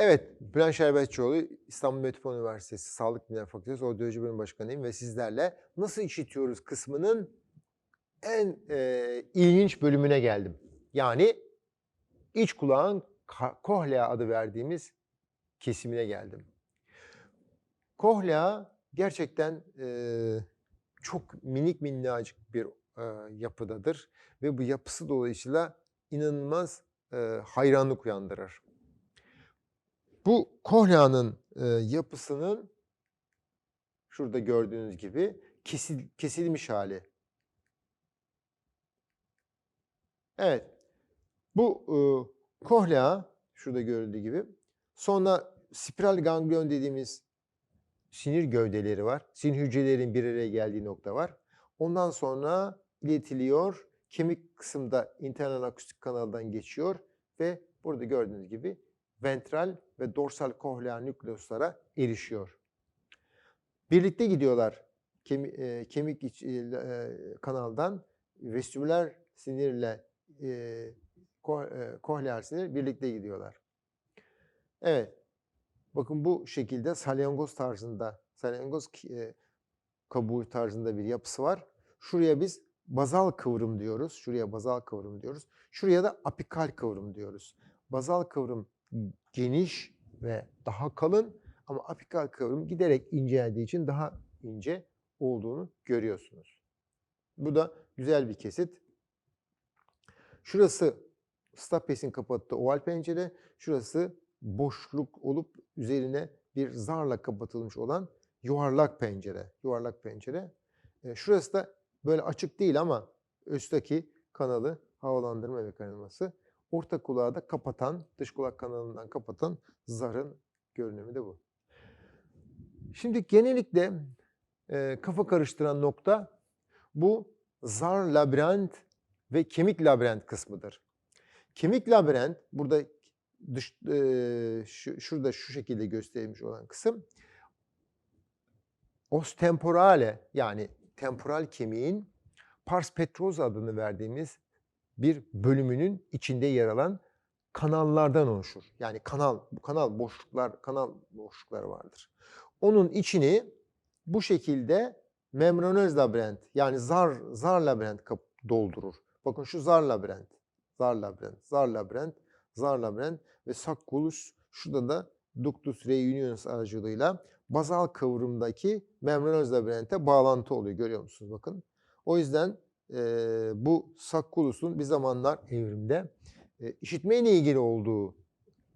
Evet, Bülent Şerbetçioğlu, İstanbul Metropol Üniversitesi Sağlık Bilimleri Fakültesi Odyoloji Bölüm Başkanıyım ve sizlerle nasıl işitiyoruz kısmının en e, ilginç bölümüne geldim. Yani iç kulağın kohlea adı verdiğimiz kesimine geldim. Kohlea gerçekten e, çok minik minnacık bir e, yapıdadır ve bu yapısı dolayısıyla inanılmaz e, hayranlık uyandırır. Bu kohleanın e, yapısının şurada gördüğünüz gibi kesil, kesilmiş hali. Evet. Bu e, kohlea şurada görüldüğü gibi. Sonra spiral ganglion dediğimiz sinir gövdeleri var. Sinir hücrelerin bir araya geldiği nokta var. Ondan sonra iletiliyor. Kemik kısımda internal akustik kanaldan geçiyor ve burada gördüğünüz gibi ventral ve dorsal kohlear nükleuslara erişiyor. Birlikte gidiyorlar e, kemik iç, e, e, kanaldan vestibüler sinirle ko, kohlear sinir birlikte gidiyorlar. Evet. Bakın bu şekilde salyangoz tarzında, salyangoz kabuğu tarzında bir yapısı var. Şuraya biz bazal kıvrım diyoruz. Şuraya bazal kıvrım diyoruz. Şuraya da apikal kıvrım diyoruz. Bazal kıvrım geniş ve daha kalın ama apikal kıvrım giderek inceldiği için daha ince olduğunu görüyorsunuz. Bu da güzel bir kesit. Şurası stapes'in kapattığı oval pencere, şurası boşluk olup üzerine bir zarla kapatılmış olan yuvarlak pencere. Yuvarlak pencere. E, şurası da böyle açık değil ama üstteki kanalı havalandırma mekanizması. Orta kulağı da kapatan, dış kulak kanalından kapatan zarın görünümü de bu. Şimdi genellikle e, kafa karıştıran nokta bu zar labirent ve kemik labirent kısmıdır. Kemik labirent burada dış, e, şu, şurada şu şekilde gösterilmiş olan kısım os temporale yani temporal kemiğin pars petrosa adını verdiğimiz bir bölümünün içinde yer alan kanallardan oluşur. Yani kanal, kanal boşluklar, kanal boşlukları vardır. Onun içini bu şekilde membranöz labirent yani zar zar labirent doldurur. Bakın şu zar labirent, zar labirent, zar labirent, zar labirent ve sakkulus şurada da ductus reunions aracılığıyla bazal kıvrımdaki membranöz labirente bağlantı oluyor. Görüyor musunuz bakın. O yüzden e, bu sakkulus'un bir zamanlar evrimde e, işitmeyle ilgili olduğu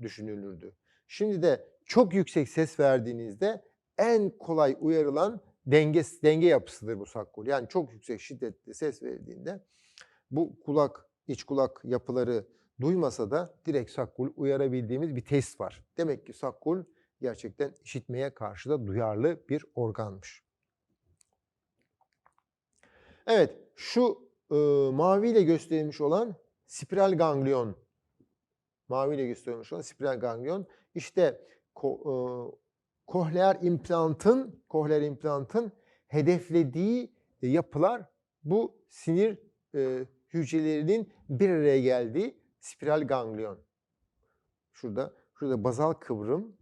düşünülürdü. Şimdi de çok yüksek ses verdiğinizde en kolay uyarılan denge denge yapısıdır bu sakkul. Yani çok yüksek şiddetli ses verildiğinde bu kulak, iç kulak yapıları duymasa da direkt sakkul uyarabildiğimiz bir test var. Demek ki sakkul gerçekten işitmeye karşı da duyarlı bir organmış. Evet, şu e, maviyle gösterilmiş olan spiral ganglion. Maviyle gösterilmiş olan spiral ganglion. İşte ko, e, kohleer implantın, kohleer implantın hedeflediği yapılar bu sinir e, hücrelerinin bir araya geldiği spiral ganglion. Şurada, şurada bazal kıvrım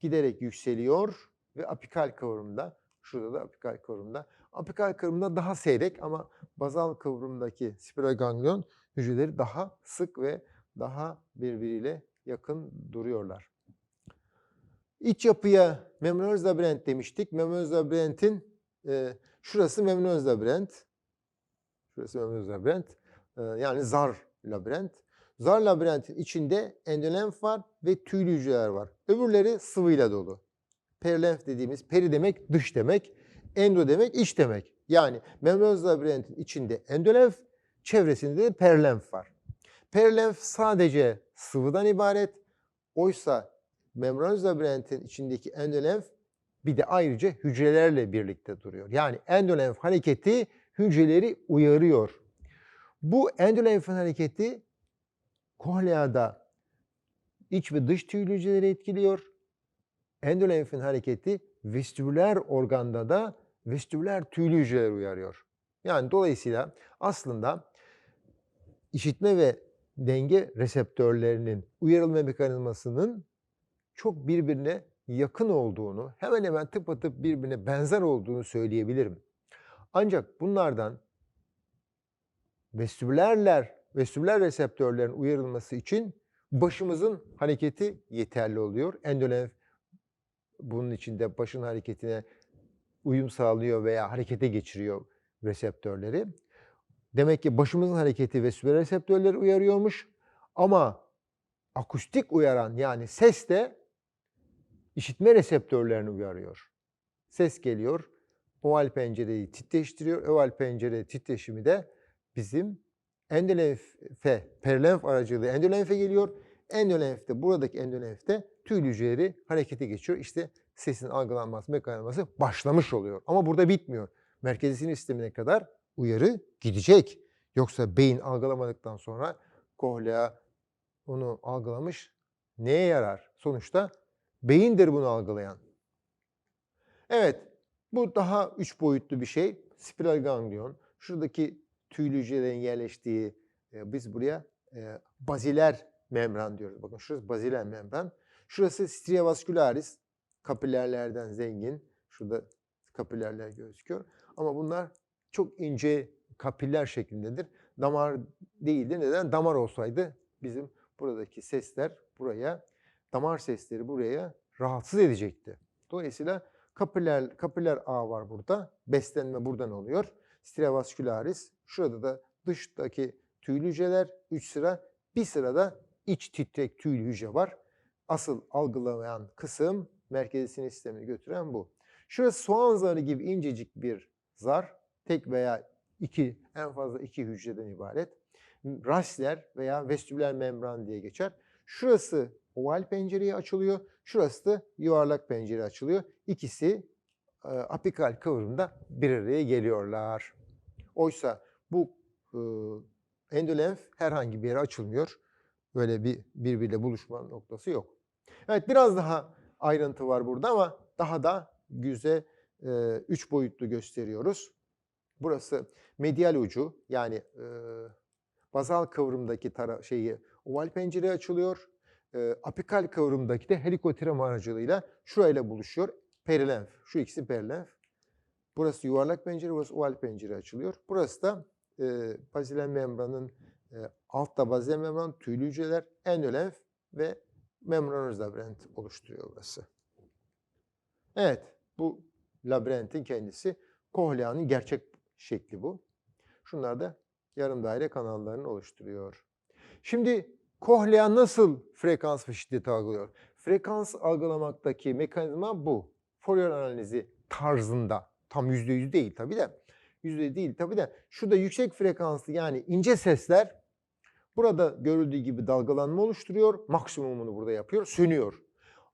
giderek yükseliyor ve apikal kıvrımda, şurada da apikal kıvrımda. Apikal kıvrımda daha seyrek ama bazal kıvrımdaki spiral ganglion hücreleri daha sık ve daha birbiriyle yakın duruyorlar. İç yapıya membranöz labirent demiştik. Membranöz labirentin e, şurası membranöz labirent. Şurası membranöz labirent. E, yani zar labirent. Zar labirentin içinde endolenf var ve tüylü hücreler var. Öbürleri sıvıyla dolu. Perilenf dediğimiz, peri demek dış demek, endo demek iç demek. Yani membranöz labirentin içinde endolenf, çevresinde de perilenf var. Perilenf sadece sıvıdan ibaret. Oysa membranöz labirentin içindeki endolenf bir de ayrıca hücrelerle birlikte duruyor. Yani endolenf hareketi hücreleri uyarıyor. Bu endolenfin hareketi kohleada iç ve dış tüylü hücreleri etkiliyor. Endolenfin hareketi vestibüler organda da vestibüler tüylü hücreler uyarıyor. Yani dolayısıyla aslında işitme ve denge reseptörlerinin uyarılma mekanizmasının çok birbirine yakın olduğunu, hemen hemen tıpatıp birbirine benzer olduğunu söyleyebilirim. Ancak bunlardan vestibülerler, vestibüler reseptörlerin uyarılması için başımızın hareketi yeterli oluyor. Endolenf bunun içinde başın hareketine uyum sağlıyor veya harekete geçiriyor reseptörleri. Demek ki başımızın hareketi vestibüler reseptörleri uyarıyormuş ama akustik uyaran yani ses de işitme reseptörlerini uyarıyor. Ses geliyor, oval pencereyi titreştiriyor. Oval pencere titreşimi de bizim endolenfe, perilenf aracılığıyla endolenfe geliyor. Endolenfte, buradaki endolenfte tüy hücreleri harekete geçiyor. İşte sesin algılanması mekanizması başlamış oluyor. Ama burada bitmiyor. Merkezi sinir sistemine kadar uyarı gidecek. Yoksa beyin algılamadıktan sonra kohlea onu algılamış neye yarar? Sonuçta beyindir bunu algılayan. Evet, bu daha üç boyutlu bir şey. Spiral ganglion. Şuradaki tüylü hücrelerin yerleştiği, e, biz buraya e, baziler membran diyoruz. Bakın şurası baziler membran. Şurası stria vascularis, kapillerlerden zengin. Şurada kapillerler gözüküyor. Ama bunlar çok ince kapiller şeklindedir. Damar değildir. Neden? Damar olsaydı bizim buradaki sesler buraya, damar sesleri buraya rahatsız edecekti. Dolayısıyla kapiller, kapiller ağ var burada. Beslenme buradan oluyor. Stria vascularis. Şurada da dıştaki tüylü hücreler 3 sıra. Bir sırada iç titrek tüylü hücre var. Asıl algılamayan kısım merkezi sinir sistemini götüren bu. Şurası soğan zarı gibi incecik bir zar. Tek veya iki, en fazla iki hücreden ibaret. Rasler veya vestibüler membran diye geçer. Şurası oval pencereye açılıyor. Şurası da yuvarlak pencere açılıyor. İkisi e, apikal kıvrımda bir araya geliyorlar. Oysa bu e, endolenf herhangi bir yere açılmıyor. Böyle bir birbiriyle buluşma noktası yok. Evet biraz daha ayrıntı var burada ama daha da güzel e, üç boyutlu gösteriyoruz. Burası medial ucu yani e, bazal kıvrımdaki tara şeyi oval pencere açılıyor. E, apikal kıvrımdaki de helikotirem aracılığıyla şurayla buluşuyor. Perilenf. Şu ikisi perilenf. Burası yuvarlak pencere, burası oval pencere açılıyor. Burası da e, bazilen membranın e, altta bazilen membran, tüylü hücreler, endolenf ve membranöz labirent oluşturuyor burası. Evet, bu labirentin kendisi kohleanın gerçek şekli bu. Şunlar da yarım daire kanallarını oluşturuyor. Şimdi kohlea nasıl frekans ve şiddet algılıyor? Frekans algılamaktaki mekanizma bu. Fourier analizi tarzında. Tam yüzde yüz değil tabii de. Yüzde değil tabii de. Şurada yüksek frekanslı yani ince sesler burada görüldüğü gibi dalgalanma oluşturuyor. Maksimumunu burada yapıyor. Sönüyor.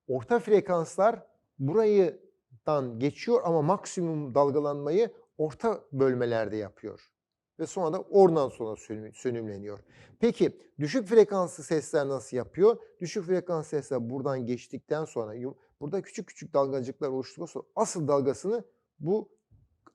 Orta frekanslar burayıdan geçiyor ama maksimum dalgalanmayı orta bölmelerde yapıyor. Ve sonra da oradan sonra sönümleniyor. Peki düşük frekanslı sesler nasıl yapıyor? Düşük frekanslı sesler buradan geçtikten sonra burada küçük küçük dalgacıklar oluştuktan sonra asıl dalgasını bu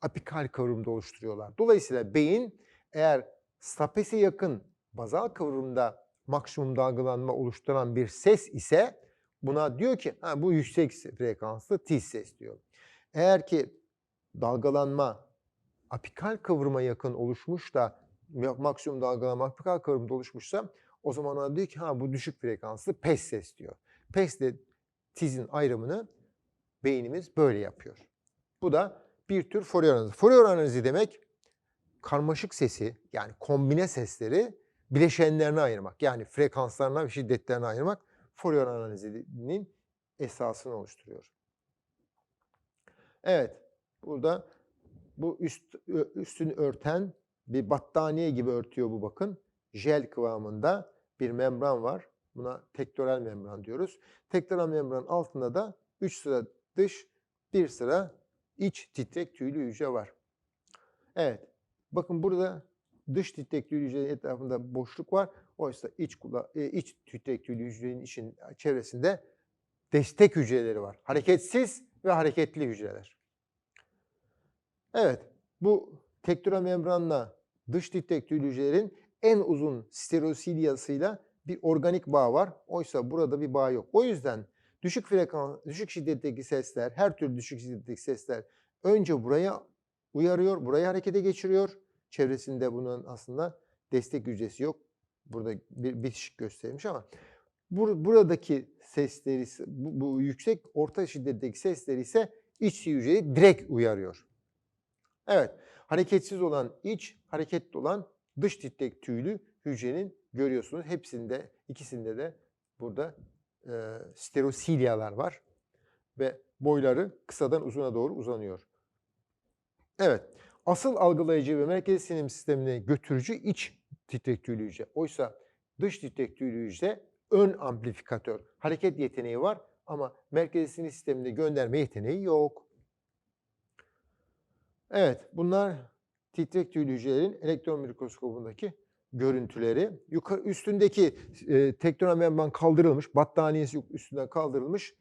apikal kıvrımda oluşturuyorlar. Dolayısıyla beyin eğer stapese yakın bazal kıvrımda maksimum dalgalanma oluşturan bir ses ise buna diyor ki ha, bu yüksek frekanslı tiz ses diyor. Eğer ki dalgalanma apikal kıvrıma yakın oluşmuş da maksimum dalgalanma apikal kıvrımda oluşmuşsa o zaman ona diyor ki ha bu düşük frekanslı pes ses diyor. Pes ile tizin ayrımını beynimiz böyle yapıyor. Bu da bir tür Fourier analizi. Fourier analizi demek karmaşık sesi yani kombine sesleri bileşenlerine ayırmak. Yani frekanslarına ve şiddetlerine ayırmak Fourier analizinin esasını oluşturuyor. Evet, burada bu üst, üstünü örten bir battaniye gibi örtüyor bu bakın. Jel kıvamında bir membran var. Buna tektoral membran diyoruz. Tektoral membran altında da 3 sıra dış, 1 sıra iç titrek tüylü hücre var. Evet. Bakın burada dış titrek tüylü hücrenin etrafında boşluk var. Oysa iç, kula, e, iç titrek hücrenin için çevresinde destek hücreleri var. Hareketsiz ve hareketli hücreler. Evet. Bu tektura membranla dış titrek hücrelerin en uzun stereosilyasıyla bir organik bağ var. Oysa burada bir bağ yok. O yüzden düşük frekans, düşük şiddetteki sesler, her türlü düşük şiddetteki sesler önce buraya uyarıyor, burayı harekete geçiriyor. Çevresinde bunun aslında destek hücresi yok. Burada bir bitişik gösterilmiş ama bur- buradaki sesleri, bu, bu yüksek orta şiddetteki sesleri ise iç hücreyi direkt uyarıyor. Evet, hareketsiz olan iç, hareketli olan dış titrek tüylü hücrenin görüyorsunuz. Hepsinde, ikisinde de burada e, sterosilyalar var ve boyları kısadan uzuna doğru uzanıyor. Evet, asıl algılayıcı ve merkezi sinir sistemine götürücü iç titrek tüylü hücre. Oysa dış titrek tüylü hücre ön amplifikatör. Hareket yeteneği var ama merkezi sinir sistemine gönderme yeteneği yok. Evet, bunlar titrek tüylü hücrelerin elektron mikroskobundaki görüntüleri. Yukarı üstündeki e, tektoral membran kaldırılmış, battaniyesi üstünden kaldırılmış.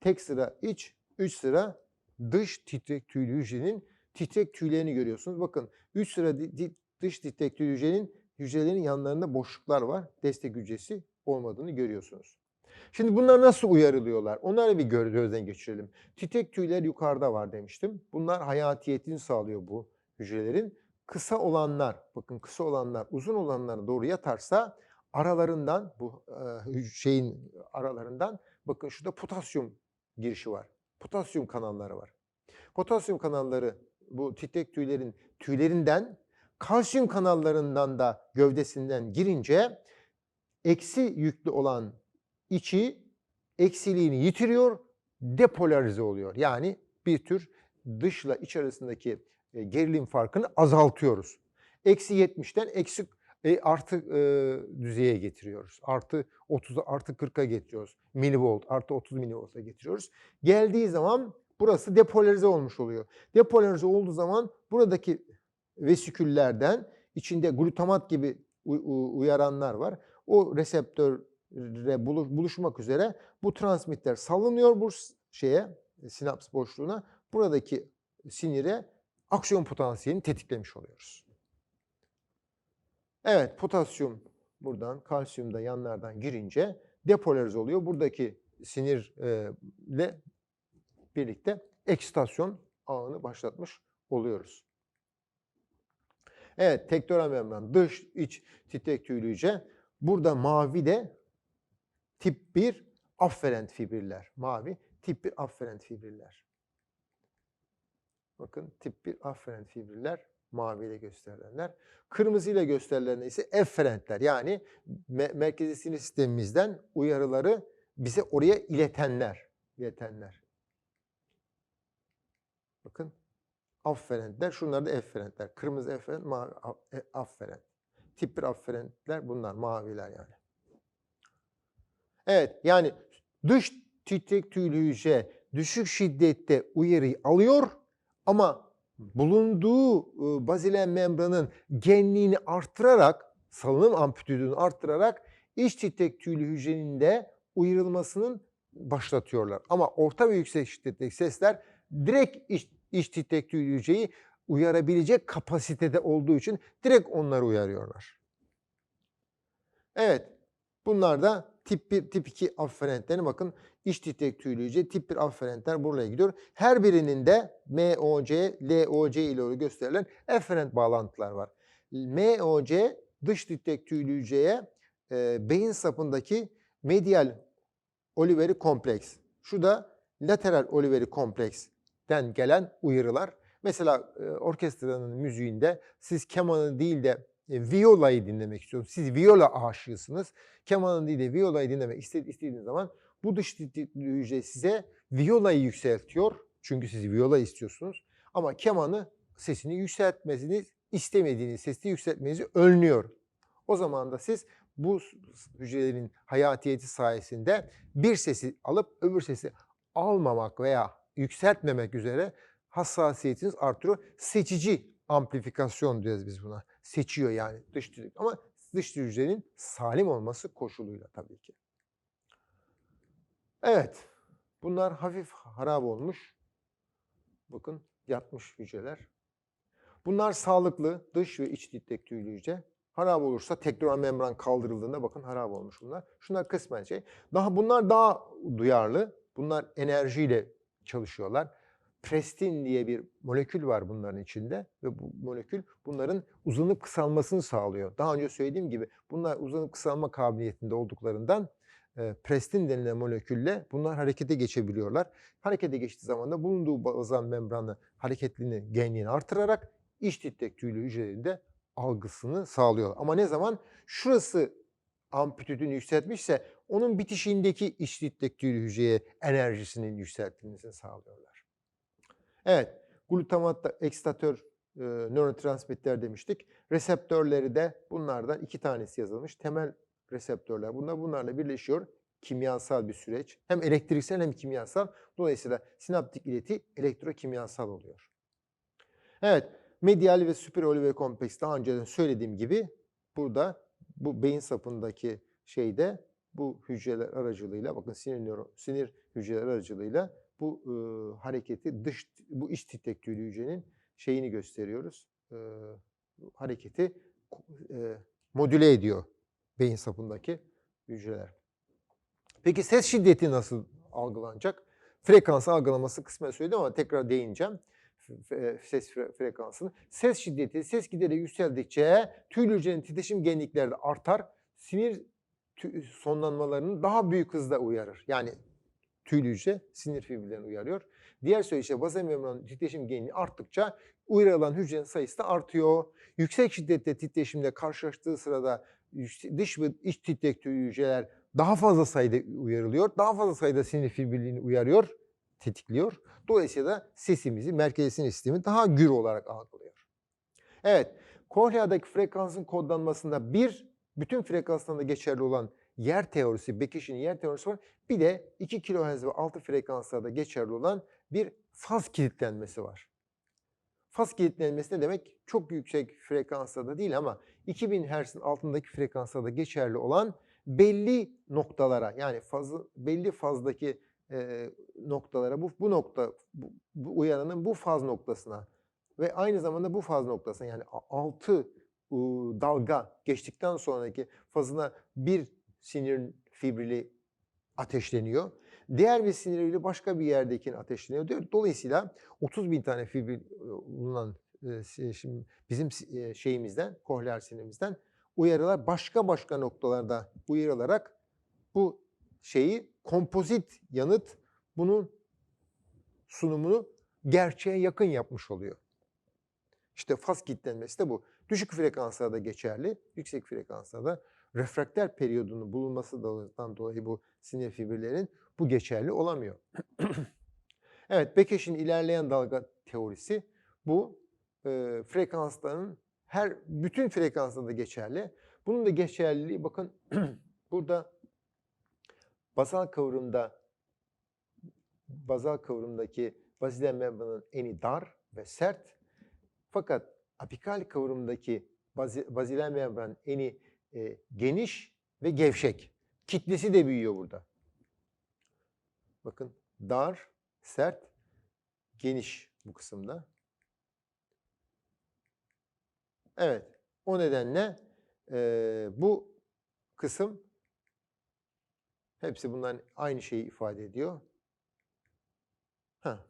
Tek sıra iç, üç sıra dış titrek tüylü hücrenin titrek tüylerini görüyorsunuz. Bakın üç sıra di- di- dış titrek tüylü hücrenin hücrelerin yanlarında boşluklar var. Destek hücresi olmadığını görüyorsunuz. Şimdi bunlar nasıl uyarılıyorlar? Onları bir gö- gözden geçirelim. Titrek tüyler yukarıda var demiştim. Bunlar hayatiyetini sağlıyor bu hücrelerin. Kısa olanlar, bakın kısa olanlar uzun olanlara doğru yatarsa aralarından bu şeyin aralarından bakın şurada potasyum girişi var. Potasyum kanalları var. Potasyum kanalları bu titrek tüylerin tüylerinden kalsiyum kanallarından da gövdesinden girince eksi yüklü olan içi eksiliğini yitiriyor, depolarize oluyor. Yani bir tür dışla iç arasındaki e, gerilim farkını azaltıyoruz. Eksi 70'ten eksi e, artı e, düzeye getiriyoruz. Artı 30'a artı 40'a getiriyoruz. Milivolt artı 30 milivolt'a getiriyoruz. Geldiği zaman burası depolarize olmuş oluyor. Depolarize olduğu zaman buradaki vesiküllerden içinde glutamat gibi uyaranlar var. O reseptöre buluş- buluşmak üzere bu transmitter salınıyor bu şeye sinaps boşluğuna. Buradaki sinire aksiyon potansiyelini tetiklemiş oluyoruz. Evet, potasyum buradan, kalsiyum da yanlardan girince depolarize oluyor. Buradaki sinirle birlikte eksitasyon ağını başlatmış oluyoruz. Evet, tektoral membran, dış, iç, titrek tüylü hücre. Burada mavi de tip 1 afferent fibriller. Mavi, tip 1 afferent fibriller. Bakın tip 1 afferent fibriller maviyle gösterilenler. Kırmızı ile gösterilenler ise efferentler. Yani me- merkezi sinir sistemimizden uyarıları bize oraya iletenler. iletenler. Bakın afferentler. Şunlar da efferentler. Kırmızı efferent, mavi e- afferent. Tip 1 afferentler bunlar. Maviler yani. Evet yani dış titrek tüylü hücre düşük şiddette uyarıyı alıyor ama bulunduğu e, bazilen membranın genliğini arttırarak, salınım amplitüdünü arttırarak iç titrek tüylü hücrenin de uyarılmasının başlatıyorlar. Ama orta ve yüksek şiddetteki sesler direkt iç, iç titrek tüylü hücreyi uyarabilecek kapasitede olduğu için direkt onları uyarıyorlar. Evet, bunlar da tip 1, tip 2 afferentlerine bakın. İç titrek tüylü hücre, tip 1 afferentler buraya gidiyor. Her birinin de MOC, LOC ile gösterilen efferent bağlantılar var. MOC dış titrek tüylü hücreye e, beyin sapındaki medial oliveri kompleks. Şu da lateral oliveri kompleksten gelen uyarılar. Mesela e, orkestranın müziğinde siz kemanı değil de e, violayı dinlemek istiyorsunuz. Siz viola aşığısınız. Kemanı değil de violayı dinlemek iste- istediğiniz zaman bu dış hücre size violayı yükseltiyor. Çünkü siz viola istiyorsunuz. Ama kemanı sesini yükseltmesini istemediğiniz sesi yükseltmenizi önlüyor. O zaman da siz bu hücrelerin hayatiyeti sayesinde bir sesi alıp öbür sesi almamak veya yükseltmemek üzere hassasiyetiniz artıyor. Seçici amplifikasyon diyoruz biz buna. Seçiyor yani dış titrek. Ama dış hücrenin salim olması koşuluyla tabii ki. Evet. Bunlar hafif harap olmuş. Bakın yatmış hücreler. Bunlar sağlıklı dış ve iç tüylü hücre. Harap olursa tekrar membran kaldırıldığında bakın harap olmuş bunlar. Şunlar kısmen şey. Daha bunlar daha duyarlı. Bunlar enerjiyle çalışıyorlar. Prestin diye bir molekül var bunların içinde ve bu molekül bunların uzanıp kısalmasını sağlıyor. Daha önce söylediğim gibi bunlar uzanıp kısalma kabiliyetinde olduklarından e, prestin denilen molekülle bunlar harekete geçebiliyorlar. Harekete geçtiği zaman da bulunduğu bazal membranı hareketliliğini, genliğini artırarak iç titrek tüylü hücrelerinde algısını sağlıyorlar. Ama ne zaman şurası amplitüdünü yükseltmişse onun bitişiğindeki iç titrek tüylü hücreye enerjisinin yükseltilmesini sağlıyorlar. Evet, glutamat ekstatör e, nörotransmitter demiştik. Reseptörleri de bunlardan iki tanesi yazılmış. Temel reseptörler. Bunlar bunlarla birleşiyor. Kimyasal bir süreç. Hem elektriksel hem kimyasal. Dolayısıyla sinaptik ileti elektrokimyasal oluyor. Evet, medial ve süperoliver kompleks daha önceden söylediğim gibi burada bu beyin sapındaki şeyde bu hücreler aracılığıyla bakın sinir nöro, sinir hücreler aracılığıyla bu e, hareketi dış bu iç titrek tüylü hücrenin şeyini gösteriyoruz. E, hareketi e, modüle ediyor beyin sapındaki hücreler. Peki ses şiddeti nasıl algılanacak? Frekans algılaması kısmen söyledim ama tekrar değineceğim ses frekansını. Ses şiddeti, ses gideri yükseldikçe tüylü hücrenin titreşim genlikleri de artar. Sinir sonlanmalarını daha büyük hızda uyarır. Yani tüylü hücre sinir fibrillerini uyarıyor. Diğer söyleyişle bazal membran titreşim genliği arttıkça uyarılan hücrenin sayısı da artıyor. Yüksek şiddette titreşimle karşılaştığı sırada dış ve iç titrek tüylü hücreler daha fazla sayıda uyarılıyor. Daha fazla sayıda sinir fibrillerini uyarıyor, tetikliyor. Dolayısıyla da sesimizi, merkezi sinir sistemi daha gür olarak algılıyor. Evet, korneadaki frekansın kodlanmasında bir, bütün frekanslarında geçerli olan yer teorisi, Bekiş'in yer teorisi var. Bir de 2 kHz ve altı frekanslarda geçerli olan bir faz kilitlenmesi var. Faz kilitlenmesi ne demek? Çok yüksek frekanslarda değil ama 2000 Hz'in altındaki frekanslarda geçerli olan belli noktalara yani fazı, belli fazdaki e, noktalara bu, bu nokta bu, bu uyaranın bu faz noktasına ve aynı zamanda bu faz noktasına yani 6 dalga geçtikten sonraki fazına bir sinir fibrili ateşleniyor. Diğer bir sinir fibrili başka bir yerdekini ateşleniyor. Dolayısıyla 30 bin tane fibril bulunan şimdi bizim şeyimizden, kohleer sinirimizden uyarılar başka başka noktalarda uyarılarak bu şeyi kompozit yanıt bunun sunumunu gerçeğe yakın yapmış oluyor. İşte faz kilitlenmesi de bu. Düşük frekanslarda geçerli, yüksek frekanslarda refraktör periyodunun bulunmasından dolayı bu sinir fibrillerin bu geçerli olamıyor. evet, Bekeş'in ilerleyen dalga teorisi bu e, frekansların her bütün frekanslarda geçerli. Bunun da geçerliliği bakın burada Basal kıvrımda bazal kıvrımdaki baziler membranın eni dar ve sert. Fakat apikal kıvrımdaki baziler membran eni e, geniş ve gevşek. Kitlesi de büyüyor burada. Bakın dar, sert, geniş bu kısımda. Evet, o nedenle e, bu kısım Hepsi bunların aynı şeyi ifade ediyor. Ha.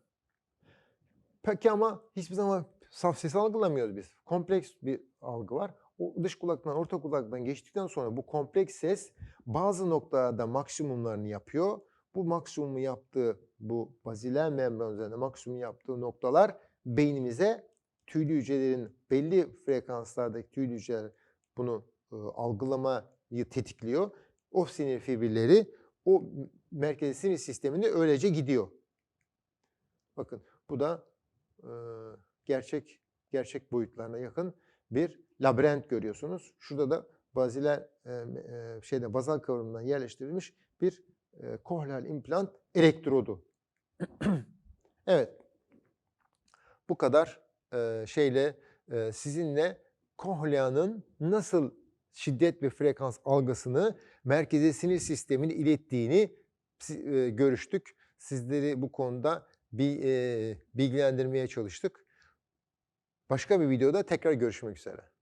Peki ama hiçbir zaman saf ses algılamıyoruz biz. Kompleks bir algı var. O dış kulaktan, orta kulaktan geçtikten sonra bu kompleks ses bazı noktalarda maksimumlarını yapıyor. Bu maksimumu yaptığı, bu baziler membran üzerinde maksimum yaptığı noktalar beynimize tüylü hücrelerin belli frekanslardaki tüylü hücreler bunu e, algılamayı tetikliyor. O sinir fibrilleri o merkezi sinir sisteminde öylece gidiyor. Bakın bu da e, gerçek gerçek boyutlarına yakın bir labirent görüyorsunuz. Şurada da baziler e, e, şeyde bazal kıvrımından yerleştirilmiş bir e, kohleal implant elektrodu. evet. Bu kadar e, şeyle sizinle kohleanın nasıl şiddet ve frekans algısını merkezi sinir sistemine ilettiğini görüştük. Sizleri bu konuda bir bilgilendirmeye çalıştık. Başka bir videoda tekrar görüşmek üzere.